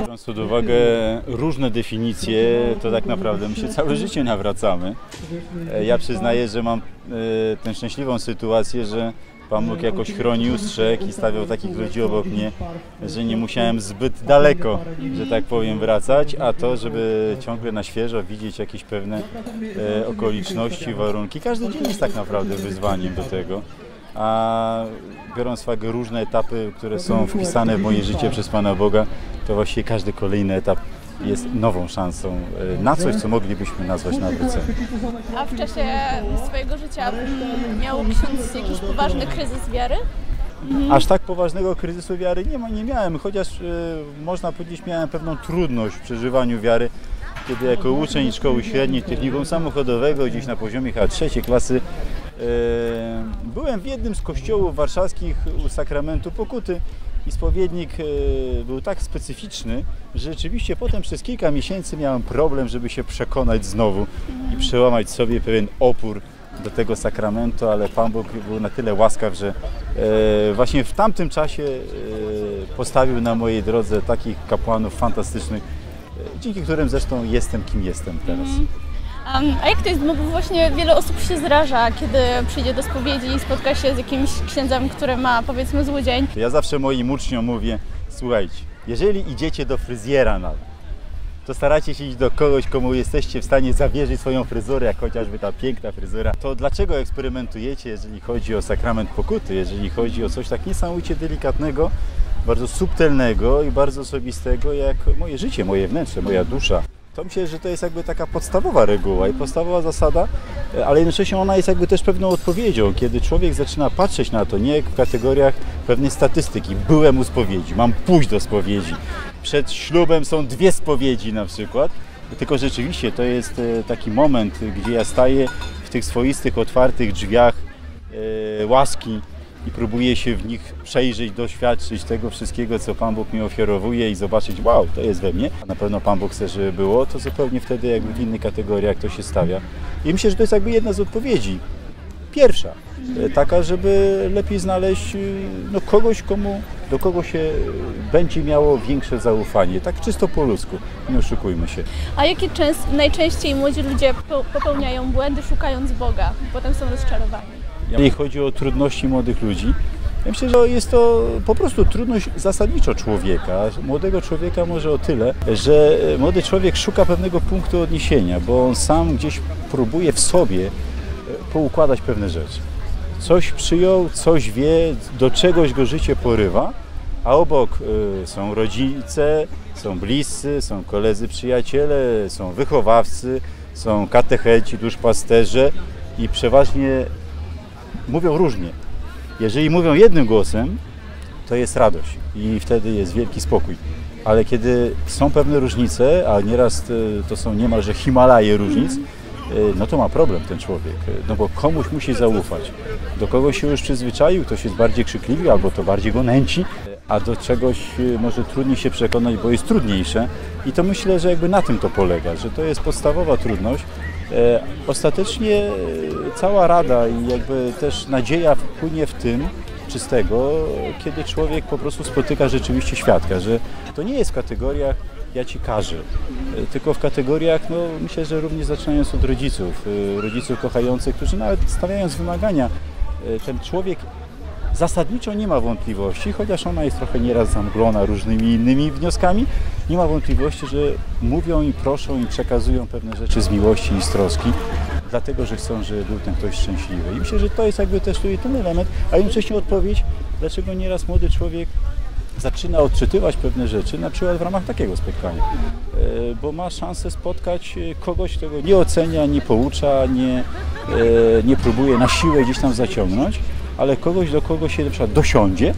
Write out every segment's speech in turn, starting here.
Biorąc pod uwagę różne definicje, to tak naprawdę my się całe życie nawracamy. E, Ja przyznaję, że mam e, tę szczęśliwą sytuację, że Pan Bóg jakoś chronił, strzegł i stawiał takich ludzi obok mnie, że nie musiałem zbyt daleko, że tak powiem, wracać, a to, żeby ciągle na świeżo widzieć jakieś pewne e, okoliczności, warunki. Każdy dzień jest tak naprawdę wyzwaniem do tego. A biorąc uwagę różne etapy, które są wpisane w moje życie przez Pana Boga, to właściwie każdy kolejny etap jest nową szansą e, na coś, co moglibyśmy nazwać nawróceniem. A w czasie swojego życia mm, miał ksiądz jakiś poważny kryzys wiary? Aż tak poważnego kryzysu wiary nie, ma, nie miałem, chociaż e, można powiedzieć miałem pewną trudność w przeżywaniu wiary, kiedy jako uczeń szkoły średniej technikum samochodowego gdzieś na poziomie chyba trzeciej klasy e, byłem w jednym z kościołów warszawskich u sakramentu pokuty i spowiednik e, był tak specyficzny, że rzeczywiście potem przez kilka miesięcy miałem problem, żeby się przekonać znowu i przełamać sobie pewien opór do tego sakramentu, ale Pan Bóg był na tyle łaskaw, że e, właśnie w tamtym czasie e, postawił na mojej drodze takich kapłanów fantastycznych, dzięki którym zresztą jestem kim jestem teraz. Um, a jak to jest? Bo właśnie wiele osób się zraża, kiedy przyjdzie do spowiedzi i spotka się z jakimś księdzem, który ma powiedzmy zły dzień. Ja zawsze moim uczniom mówię, słuchajcie, jeżeli idziecie do fryzjera nawet, to staracie się iść do kogoś, komu jesteście w stanie zawierzyć swoją fryzurę, jak chociażby ta piękna fryzura. To dlaczego eksperymentujecie, jeżeli chodzi o sakrament pokuty, jeżeli chodzi o coś tak niesamowicie delikatnego, bardzo subtelnego i bardzo osobistego, jak moje życie, moje wnętrze, moja dusza. To myślę, że to jest jakby taka podstawowa reguła i podstawowa zasada, e, ale jednocześnie ona jest jakby też pewną odpowiedzią, kiedy człowiek zaczyna patrzeć na to nie w kategoriach pewnej statystyki. Byłem u spowiedzi, mam pójść do spowiedzi. Przed ślubem są dwie spowiedzi na przykład. Tylko rzeczywiście to jest e, taki moment, gdzie ja staję w tych swoistych, otwartych drzwiach e, łaski i próbuję się w nich przejrzeć, doświadczyć tego wszystkiego, co Pan Bóg mi ofiarowuje i zobaczyć, wow, to jest we mnie. A na pewno Pan Bóg chce, żeby było, to zupełnie wtedy jakby w innych kategoriach to się stawia. I myślę, że to jest jakby jedna z odpowiedzi. Pierwsza, e, taka, żeby lepiej znaleźć e, no, kogoś, komu, do kogo się e, będzie miało większe zaufanie. Tak czysto po ludzku, nie oszukujmy się. A jakie częst, najczęściej młodzi ludzie po- popełniają błędy szukając Boga? Potem są rozczarowani. Jeżeli chodzi o trudności młodych ludzi, ja myślę, że jest to po prostu trudność zasadniczo człowieka, młodego człowieka może o tyle, że młody człowiek szuka pewnego punktu odniesienia, bo on sam gdzieś próbuje w sobie e, poukładać pewne rzeczy. Coś przyjął, coś wie, do czegoś go życie porywa, a obok e, są rodzice, są bliscy, są koledzy, przyjaciele, są wychowawcy, są katecheci, duszpasterze i przeważnie mówią różnie. Jeżeli mówią jednym głosem, to jest radość i wtedy jest wielki spokój. Ale kiedy są pewne różnice, a nieraz e, to są niemalże Himalaje różnic, e, no to ma problem ten człowiek. E, No bo komuś musi zaufać. Do kogoś się już przyzwyczaił, ktoś jest bardziej krzykliwy albo to bardziej go nęci, a do czegoś może trudniej się przekonać, bo jest trudniejsze. I to myślę, że jakby na tym to polega, że to jest podstawowa trudność. E, Ostatecznie e, cała rada i jakby też nadzieja płynie w tym, czystego, kiedy człowiek po prostu spotyka rzeczywiście świadka, że to nie jest w kategoriach ja ci każę, e, tylko w kategoriach, no myślę, że również zaczynając od rodziców, rodziców kochających, którzy nawet stawiając wymagania, ten człowiek zasadniczo nie ma wątpliwości, chociaż ona jest trochę nieraz zamglona różnymi innymi wnioskami, nie ma wątpliwości, że mówią i proszą i przekazują pewne rzeczy z miłości i z troski, dlatego, że chcą, żeby był ten ktoś szczęśliwy. I myślę, że to jest jakby też tutaj ten element, a jednocześnie odpowiedź, dlaczego nieraz młody człowiek zaczyna odczytywać pewne rzeczy, na przykład w ramach takiego spotkania, E, bo ma szansę spotkać e, kogoś, kto go nie ocenia, nie poucza, nie, e, nie próbuje na siłę gdzieś tam zaciągnąć, ale kogoś, do kogo się na przykład dosiądzie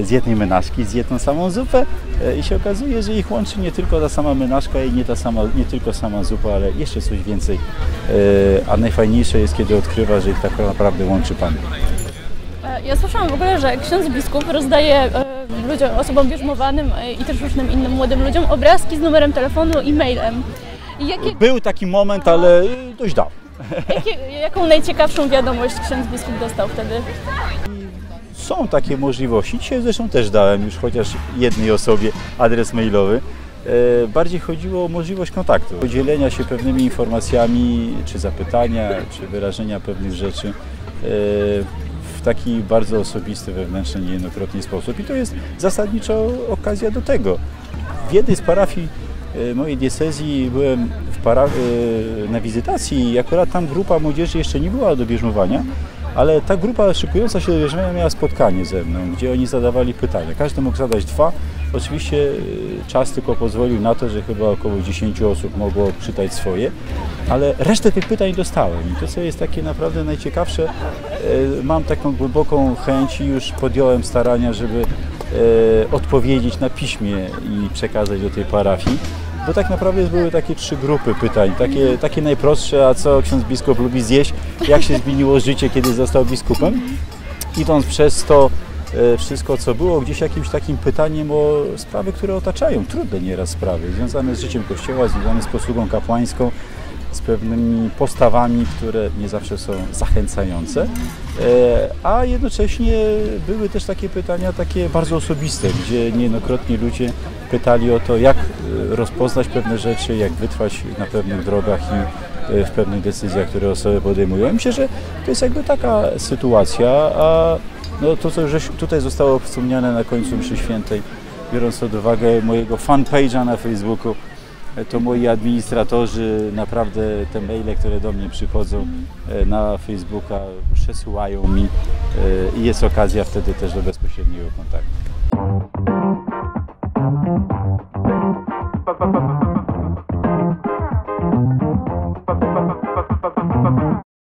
e, z jednej menażki, z jedną samą zupę e, i się okazuje, że ich łączy nie tylko ta sama menażka i nie, ta sama, nie tylko sama zupa, ale jeszcze coś więcej. E, A najfajniejsze jest, kiedy odkrywa, że ich tak naprawdę łączy Pan. Ja słyszałam w ogóle, że ksiądz biskup rozdaje ludziom, osobom bierzmowanym i też różnym innym młodym ludziom obrazki z numerem telefonu i mailem. Jakie, Był taki moment, ale dość dawno. Jakie, jaką najciekawszą wiadomość ksiądz biskup dostał wtedy? Są takie możliwości. Dzisiaj zresztą też dałem już chociaż jednej osobie adres mailowy. E, Bardziej chodziło o możliwość kontaktu, podzielenia się pewnymi informacjami, czy zapytania, czy wyrażenia pewnych rzeczy e, w taki bardzo osobisty, wewnętrzny, niejednokrotnie sposób. I to jest zasadniczo okazja do tego. W jednej z parafii e, mojej diecezji byłem para, e, na wizytacji i akurat tam grupa młodzieży jeszcze nie była do bierzmowania, ale ta grupa szykująca się do bierzmowania miała spotkanie ze mną, gdzie oni zadawali pytania. Każdy mógł zadać dwa. Oczywiście e, czas tylko pozwolił na to, że chyba około 10 osób mogło czytać swoje, ale resztę tych pytań dostałem. I to, co jest takie naprawdę najciekawsze, e, mam taką głęboką chęć i już podjąłem starania, żeby odpowiedzieć na piśmie i przekazać do tej parafii. Bo tak naprawdę były takie trzy grupy pytań, takie, takie najprostsze, a co ksiądz biskup lubi zjeść, jak się zmieniło życie, kiedy został biskupem. Idąc przez to e, wszystko, co było, gdzieś jakimś takim pytaniem o sprawy, które otaczają, trudne nieraz sprawy, związane z życiem Kościoła, związane z posługą kapłańską, z pewnymi postawami, które nie zawsze są zachęcające, E, a jednocześnie były też takie pytania takie bardzo osobiste, gdzie niejednokrotnie ludzie pytali o to, jak e, rozpoznać pewne rzeczy, jak wytrwać na pewnych drogach i e, w pewnych decyzjach, które osoby podejmują. Myślę, że to jest jakby taka sytuacja, a no to, co już tutaj zostało wspomniane na końcu mszy świętej, biorąc pod uwagę mojego fanpage'a na Facebooku, to moi administratorzy naprawdę te maile, które do mnie przychodzą e, na Facebooka przesyłają mi e, i jest okazja wtedy też do bezpośredniego kontaktu.